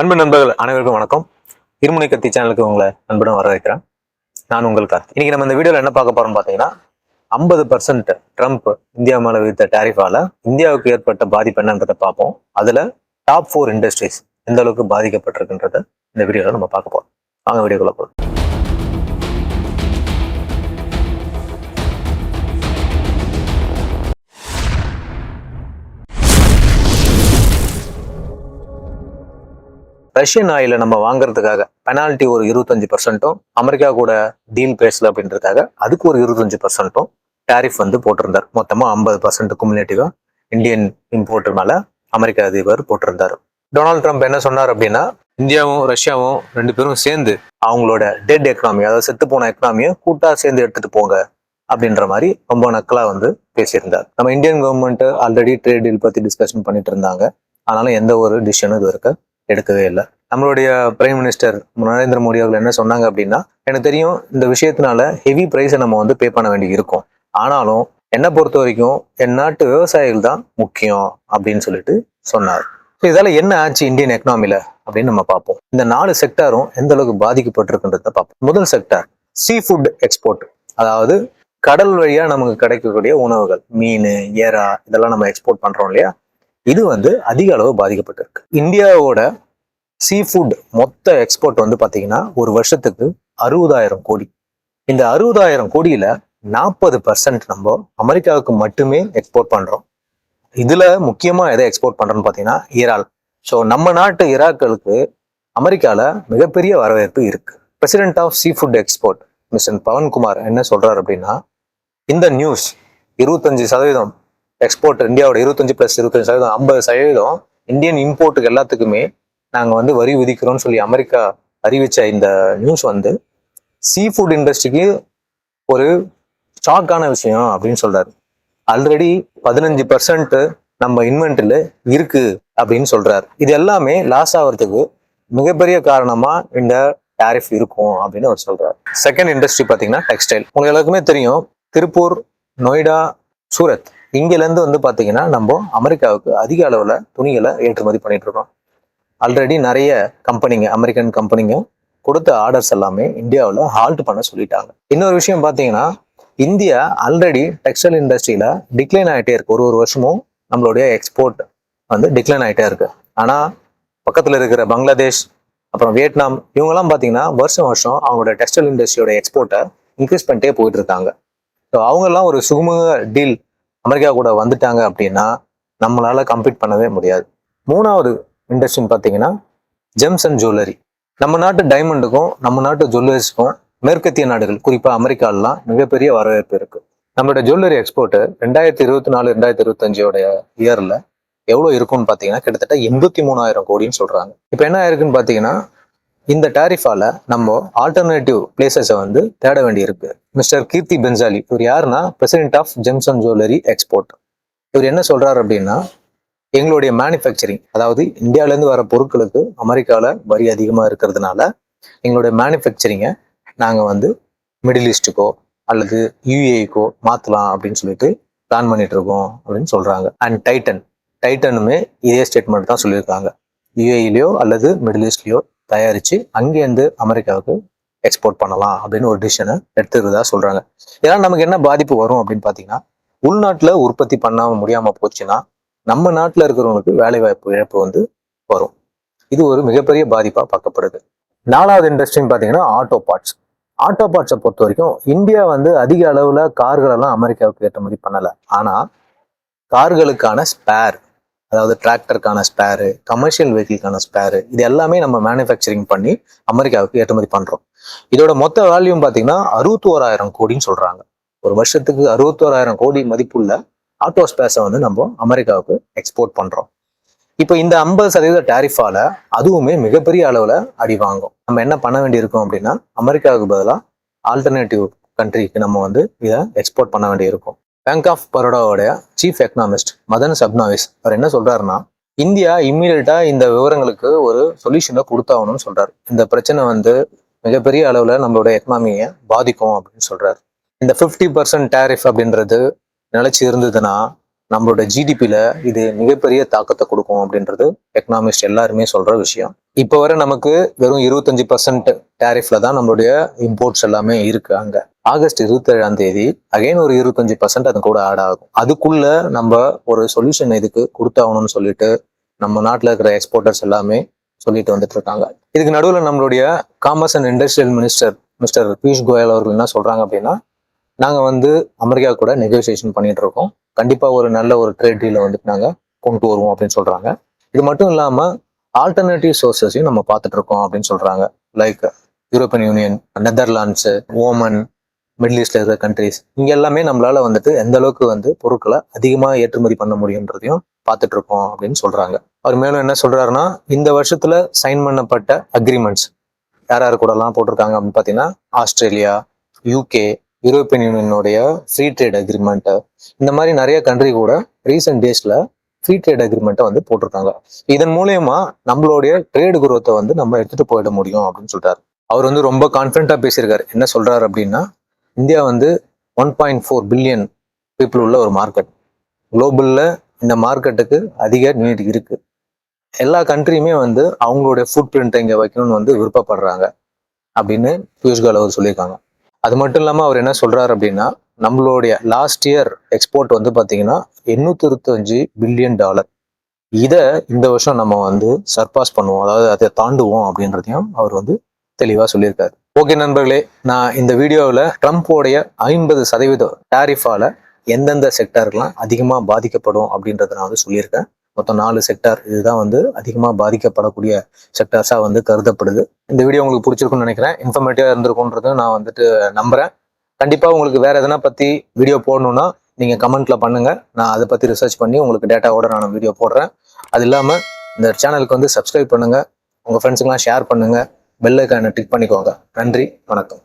அன்பு நண்பர்கள் அனைவருக்கும் வணக்கம். இருமுனை கத்தி சேனலுக்கு உங்களை அன்புடன் வரவேற்கிறேன். நான் உங்கள் கார்த்தி. இன்னைக்கு நம்ம இந்த வீடியோல என்ன பார்க்க போறோம்னு பார்த்தீங்கன்னா ஐம்பது பர்சன்ட் ட்ரம்ப் இந்தியா மேல விதித்த டேரிஃபால இந்தியாவுக்கு ஏற்பட்ட பாதிப்பு என்னன்றதை பார்ப்போம். அதுல டாப் ஃபோர் இண்டஸ்ட்ரீஸ் எந்த அளவுக்கு பாதிக்கப்பட்டிருக்குன்றத இந்த வீடியோல நம்ம பார்க்க போறோம். வாங்க வீடியோக்குள்ள போதும் ரஷ்யன் ஆயில நம்ம வாங்குறதுக்காக பெனால்ட்டி ஒரு இருபத்தஞ்சு பர்சன்ட்டும் அமெரிக்கா கூட டீல் பேசல அப்படின்றதுக்காக அதுக்கு ஒரு இருபத்தஞ்சு பர்சன்ட்டும் டேரிஃப் வந்து போட்டிருந்தார். மொத்தமா ஐம்பது பர்சன்ட் குமுலேட்டிவா இந்தியன் இம்போர்ட் மேல அமெரிக்க அதிபர் போட்டிருந்தார். டொனால்ட் ட்ரம்ப் என்ன சொன்னார் அப்படின்னா இந்தியாவும் ரஷ்யாவும் ரெண்டு பேரும் சேர்ந்து அவங்களோட டெட் எக்கனாமி அதாவது செத்து போன எக்கனாமியை கூட்டா சேர்ந்து எடுத்துட்டு போங்க அப்படின்ற மாதிரி ரொம்ப நக்கலா வந்து பேசியிருந்தார். நம்ம Indian government already trade deal பத்தி டிஸ்கஷன் பண்ணிட்டு இருந்தாங்க. ஆனாலும் எந்த ஒரு டிசிஷனும் இது வரைக்கும் எடுக்கவே இல்லை. நம்மளுடைய பிரைம் மினிஸ்டர் நரேந்திர மோடி அவர்கள் என்ன சொன்னாங்க அப்படின்னா எனக்கு தெரியும் இந்த விஷயத்தினால ஹெவி ப்ரைஸை நம்ம வந்து பே பண்ண வேண்டி இருக்கும். ஆனாலும் என்னை பொறுத்த வரைக்கும் என் நாட்டு விவசாயிகள் தான் முக்கியம் அப்படின்னு சொல்லிட்டு சொன்னார். ஸோ இதால என்ன ஆச்சு இந்தியன் எக்கனாமில அப்படின்னு நம்ம பார்ப்போம். இந்த நாலு செக்டாரும் எந்த அளவுக்கு பாதிக்கப்பட்டிருக்குன்றத பார்ப்போம். முதல் செக்டார் சீ ஃபுட் எக்ஸ்போர்ட் அதாவது கடல் வழியா நமக்கு கிடைக்கக்கூடிய உணவுகள் மீன் ஏரா இதெல்லாம் நம்ம எக்ஸ்போர்ட் பண்றோம் இல்லையா? இது வந்து அதிக அளவு பாதிக்கப்பட்டிருக்கு. இந்தியாவோட சீ ஃபுட் மொத்த எக்ஸ்போர்ட் வந்து பார்த்தீங்கன்னா ஒரு வருஷத்துக்கு அறுபதாயிரம் கோடி. இந்த அறுபதாயிரம் கோடியில நாற்பது பர்சன்ட் நம்ம அமெரிக்காவுக்கு மட்டுமே எக்ஸ்போர்ட் பண்றோம். இதுல முக்கியமா எதை எக்ஸ்போர்ட் பண்றோம்னு பார்த்தீங்கன்னா ஈரால் ஸோ நம்ம நாட்டு இராக்களுக்கு அமெரிக்கால மிகப்பெரிய வரவேற்பு இருக்கு. President of sea food export mister Pavankumar என்ன சொல்றாரு அப்படின்னா இந்த நியூஸ் இருபத்தஞ்சு சதவீதம் எக்ஸ்போர்ட் இந்தியாவோட இருபத்தஞ்சு பிளஸ் இருபத்தஞ்சு சதவீதம் ஐம்பது சதவீதம் இந்தியன் இம்போர்ட்டுக்கு எல்லாத்துக்குமே நாங்கள் வந்து வரி விதிக்கிறோம்னு சொல்லி அமெரிக்கா அறிவித்த இந்த நியூஸ் வந்து சீ ஃபுட் இண்டஸ்ட்ரிக்கு ஒரு ஷாக்கான விஷயம் அப்படின்னு சொல்கிறாரு ஆல்ரெடி பதினஞ்சு பர்சன்ட் நம்ம இன்வென்ட்ரியில் இருக்கு அப்படின்னு சொல்றாரு. இது எல்லாமே லாஸ் ஆகிறதுக்கு மிகப்பெரிய காரணமா இந்த டேரிஃப் இருக்கும் அப்படின்னு அவர் சொல்றாரு. செகண்ட் இண்டஸ்ட்ரி பார்த்தீங்கன்னா டெக்ஸ்டைல் உங்களுக்கு எல்லாருக்குமே தெரியும் திருப்பூர் நொய்டா சூரத். இங்கேருந்து வந்து பார்த்தீங்கன்னா நம்ம அமெரிக்காவுக்கு அதிக அளவில் துணிகளை ஏற்றுமதி பண்ணிட்டு இருக்கோம். ஆல்ரெடி நிறைய கம்பெனிங்க அமெரிக்கன் கம்பெனிங்க கொடுத்த ஆர்டர்ஸ் எல்லாமே இந்தியாவில் ஹால்ட் பண்ண சொல்லிட்டாங்க. இன்னொரு விஷயம் பார்த்தீங்கன்னா இந்தியா ஆல்ரெடி டெக்ஸ்டைல் இண்டஸ்ட்ரியில் டிக்ளைன் ஆகிட்டே இருக்கு. ஒரு ஒரு வருஷமும் நம்மளுடைய எக்ஸ்போர்ட் வந்து டிக்ளைன் ஆகிட்டே இருக்கு. ஆனால் பக்கத்தில் இருக்கிற பங்களாதேஷ் அப்புறம் வியட்நாம் இவங்கெல்லாம் பார்த்தீங்கன்னா வருஷம் வருஷம் அவங்களோட டெக்ஸ்டைல் இண்டஸ்ட்ரியோட எக்ஸ்போர்ட்டை இன்க்ரீஸ் பண்ணிட்டே போயிட்டு இருக்காங்க. ஸோ அவங்கெல்லாம் ஒரு சுகமுக டீல் அமெரிக்கா கூட வந்துட்டாங்க அப்படின்னா நம்மளால கம்ப்ளீட் பண்ணவே முடியாது. மூணாவது இண்டஸ்ட்ரின்னு பார்த்தீங்கன்னா ஜெம்ஸ் அண்ட் ஜுவல்லரி நம்ம நாட்டு டைமண்டுக்கும் நம்ம நாட்டு ஜுவல்லரிஸ்க்கும் மேற்கத்திய நாடுகள் குறிப்பாக அமெரிக்காலாம் மிகப்பெரிய வரவேற்பு இருக்குது நம்மளோட ஜுவல்லரி எக்ஸ்போர்ட்டு ரெண்டாயிரத்தி இருபத்தி நாலு ரெண்டாயிரத்தி இருபத்தஞ்சோட இயரில் எவ்வளோ இருக்கும்னு பார்த்தீங்கன்னா கிட்டத்தட்ட எண்பத்தி மூணாயிரம் கோடின்னு சொல்கிறாங்க இப்போ என்ன ஆயிருக்குன்னு பார்த்தீங்கன்னா இந்த டேரிஃபால நம்ம ஆல்டர்னேட்டிவ் பிளேசஸை வந்து தேட வேண்டியிருக்கு. மிஸ்டர் கீர்த்தி பென்சாலி இவர் யாருன்னா president of gems and jewellery export இவர் என்ன சொல்றாரு அப்படின்னா எங்களுடைய மேனுஃபேக்சரிங் அதாவது இந்தியாவிலேருந்து வர பொருட்களுக்கு அமெரிக்காவில் வரி அதிகமாக இருக்கிறதுனால எங்களுடைய மேனுஃபேக்சரிங்கை நாங்கள் வந்து மிடில் ஈஸ்ட்டுக்கோ அல்லது யூஏக்கோ மாற்றலாம் அப்படின்னு சொல்லிட்டு பிளான் பண்ணிட்டு இருக்கோம் அப்படின்னு சொல்கிறாங்க அண்ட் டைட்டன் டைட்டனுமே இதே ஸ்டேட்மெண்ட் தான் சொல்லியிருக்காங்க. யூஏஇலையோ அல்லது மிடில் ஈஸ்ட்லேயோ தயாரித்து அங்கேருந்து அமெரிக்காவுக்கு எக்ஸ்போர்ட் பண்ணலாம் அப்படின்னு ஒரு டிசிஷனை எடுத்துக்கிறதா சொல்கிறாங்க இதனால் நமக்கு என்ன பாதிப்பு வரும் அப்படின்னு பார்த்தீங்கன்னா உள்நாட்டில் உற்பத்தி பண்ணாமல் முடியாமல் போச்சுன்னா நம்ம நாட்டில் இருக்கிறவங்களுக்கு வேலைவாய்ப்பு இழப்பு வந்து வரும். இது ஒரு மிகப்பெரிய பாதிப்பாக பார்க்கப்படுது. நாலாவது இண்டஸ்ட்ரின்னு பார்த்தீங்கன்னா ஆட்டோ பார்ட்ஸ் ஆட்டோ பார்ட்ஸை பொறுத்த வரைக்கும் இந்தியா வந்து அதிக அளவில் கார்களெல்லாம் அமெரிக்காவுக்கு ஏற்றுமதி பண்ணலை. ஆனால் கார்களுக்கான ஸ்பேர் அதாவது டிராக்டருக்கான ஸ்பேரு கமர்ஷியல் வெஹிக்கிள்கான ஸ்பேரு இது எல்லாமே நம்ம மேனுஃபேக்சரிங் பண்ணி அமெரிக்காவுக்கு ஏற்றுமதி பண்ணுறோம் இதோட மொத்த வேல்யூம் பார்த்தீங்கன்னா அறுபத்தோராயிரம் கோடின்னு சொல்கிறாங்க ஒரு வருஷத்துக்கு அறுபத்தோராயிரம் கோடி மதிப்புள்ள ஆட்டோ ஸ்பேஸை வந்து நம்ம அமெரிக்காவுக்கு எக்ஸ்போர்ட் பண்ணுறோம் இப்போ இந்த ஐம்பது சதவீத டேரிஃபால அதுவுமே மிகப்பெரிய அளவில் அடி வாங்கும். நம்ம என்ன பண்ண வேண்டியிருக்கோம் அப்படின்னா அமெரிக்காவுக்கு பதிலாக ஆல்டர்னேட்டிவ் கண்ட்ரிக்கு நம்ம வந்து இதை எக்ஸ்போர்ட் பண்ண வேண்டியிருக்கும். பேங்க் ஆஃப் பரோடாவோடைய சீஃப் எக்கனாமிஸ்ட் மதன் சப்னாவிஸ் அவர் என்ன சொல்றாருன்னா இந்தியா இம்மீடியட்டா இந்த விவரங்களுக்கு ஒரு சொல்யூஷனை கொடுத்தாகணும்னு சொல்றாரு. இந்த பிரச்சனை வந்து மிகப்பெரிய அளவில் நம்மளோட எக்கனாமியை பாதிக்கும் அப்படின்னு சொல்றாரு. இந்த ஃபிஃப்டி பர்சன்ட் டேரிஃப் அப்படின்றது நிலைச்சு இருந்ததுன்னா நம்மளோட ஜிடிபியில இது மிகப்பெரிய தாக்கத்தை கொடுக்கும் அப்படின்றது எக்கனாமிஸ்ட் எல்லாருமே சொல்ற விஷயம். இப்போ வரை நமக்கு வெறும் இருபத்தஞ்சு பர்சன்ட் டேரிஃப்ல தான் நம்மளுடைய இம்போர்ட்ஸ் எல்லாமே இருக்கு அங்க. ஆகஸ்ட் இருபத்தி ஏழாம் தேதி அகைன் ஒரு இருபத்தஞ்சு பர்சன்ட் அது கூட ஆட் ஆகும். அதுக்குள்ள நம்ம ஒரு சொல்யூஷன் இதுக்கு கொடுத்தாகணும்னு சொல்லிட்டு நம்ம நாட்டில் இருக்கிற எக்ஸ்போர்ட்டர்ஸ் எல்லாமே சொல்லிட்டு வந்துட்டு இருக்காங்க. இதுக்கு நடுவில் நம்மளுடைய commerce and industrial minister mister Piyush Goyal அவர்கள் என்ன சொல்றாங்க அப்படின்னா நாங்கள் வந்து அமெரிக்கா கூட நெகோசியேஷன் பண்ணிட்டு இருக்கோம். கண்டிப்பா ஒரு நல்ல ஒரு ட்ரேட் டீலை வந்துட்டு நாங்க கொண்டு வருவோம் அப்படின்னு சொல்றாங்க. இது மட்டும் இல்லாம ஆல்டர்னேட்டிவ் சோர்சஸையும் நம்ம பார்த்துட்டு இருக்கோம் அப்படின்னு சொல்றாங்க. Like European union Netherlands Oman middle ஈஸ்ட்ல இருக்கிற கண்ட்ரிஸ் இங்க எல்லாமே நம்மளால வந்துட்டு எந்த அளவுக்கு வந்து பொருட்களை அதிகமா ஏற்றுமதி பண்ண முடியுன்றதையும் பார்த்துட்டு இருக்கோம் அப்படின்னு சொல்றாங்க. அவர் மேலும் என்ன சொல்றாருன்னா இந்த வருஷத்துல சைன் பண்ணப்பட்ட அக்ரிமெண்ட்ஸ் யார் யார் கூடலாம் போட்டிருக்காங்க அப்படின்னு பார்த்தீங்கன்னா ஆஸ்திரேலியா யூகே யூரோப்பியன் யூனியனுடைய ஃப்ரீ ட்ரேட் அக்ரிமெண்ட்டு இந்த மாதிரி நிறைய கண்ட்ரி கூட ரீசெண்ட் டேஸில் ஃப்ரீ ட்ரேட் அக்ரிமெண்ட்டை வந்து போட்டிருக்காங்க. இதன் மூலயமா நம்மளுடைய ட்ரேடு குரோத்தை வந்து நம்ம எடுத்துகிட்டு போயிட முடியும் அப்படின்னு சொல்றாரு. அவர் வந்து ரொம்ப கான்ஃபிடண்ட்டாக பேசியிருக்காரு. என்ன சொல்கிறார் அப்படின்னா இந்தியா வந்து one point four billion people உள்ள ஒரு மார்க்கெட் குளோபலில் இந்த மார்க்கெட்டுக்கு அதிக நீட் இருக்குது எல்லா கண்ட்ரியுமே வந்து அவங்களுடைய ஃபுட் பிரிண்ட்டை இங்கே வைக்கணும்னு வந்து விருப்பப்படுறாங்க அப்படின்னு பியூஷ் கோயல் அவர் சொல்லியிருக்காங்க. அது மட்டும் இல்லாமல் அவர் என்ன சொல்கிறார் அப்படின்னா நம்மளுடைய லாஸ்ட் இயர் எக்ஸ்போர்ட் வந்து பார்த்தீங்கன்னா எண்ணூற்றி இருபத்தஞ்சு பில்லியன் டாலர் இதை இந்த வருஷம் நம்ம வந்து சர்பாஸ் பண்ணுவோம். அதாவது அதை தாண்டுவோம் அப்படின்றதையும் அவர் வந்து தெளிவாக சொல்லியிருக்காரு. ஓகே நண்பர்களே நான் இந்த வீடியோவில் ட்ரம்ப்போடைய ஐம்பது சதவீத டேரிஃபால எந்தெந்த செக்டர்லாம் அதிகமாக பாதிக்கப்படும் அப்படின்றத நான் வந்து சொல்லியிருக்கேன். மொத்தம் நாலு செக்டார் இதுதான் வந்து அதிகமாக பாதிக்கப்படக்கூடிய செக்டார்ஸாக வந்து கருதப்படுது. இந்த வீடியோ உங்களுக்கு பிடிச்சிருக்குன்னு நினைக்கிறேன். இன்ஃபர்மேட்டிவாக இருந்திருக்கும்ன்றது நான் வந்துட்டு நம்புகிறேன் கண்டிப்பாக உங்களுக்கு வேறு எதனா பற்றி வீடியோ போடணும்னா நீங்கள் கமெண்ட்டில் பண்ணுங்கள் நான் அதை பற்றி ரிசர்ச் பண்ணி உங்களுக்கு டேட்டாவோட நான் வீடியோ போடுறேன். அது இல்லாமல் இந்த சேனலுக்கு வந்து சப்ஸ்கிரைப் பண்ணுங்கள் உங்கள் ஃப்ரெண்ட்ஸுக்கெல்லாம் ஷேர் பண்ணுங்கள் பெல் ஐக்கானை டிக் பண்ணிக்கோங்க. நன்றி. வணக்கம்.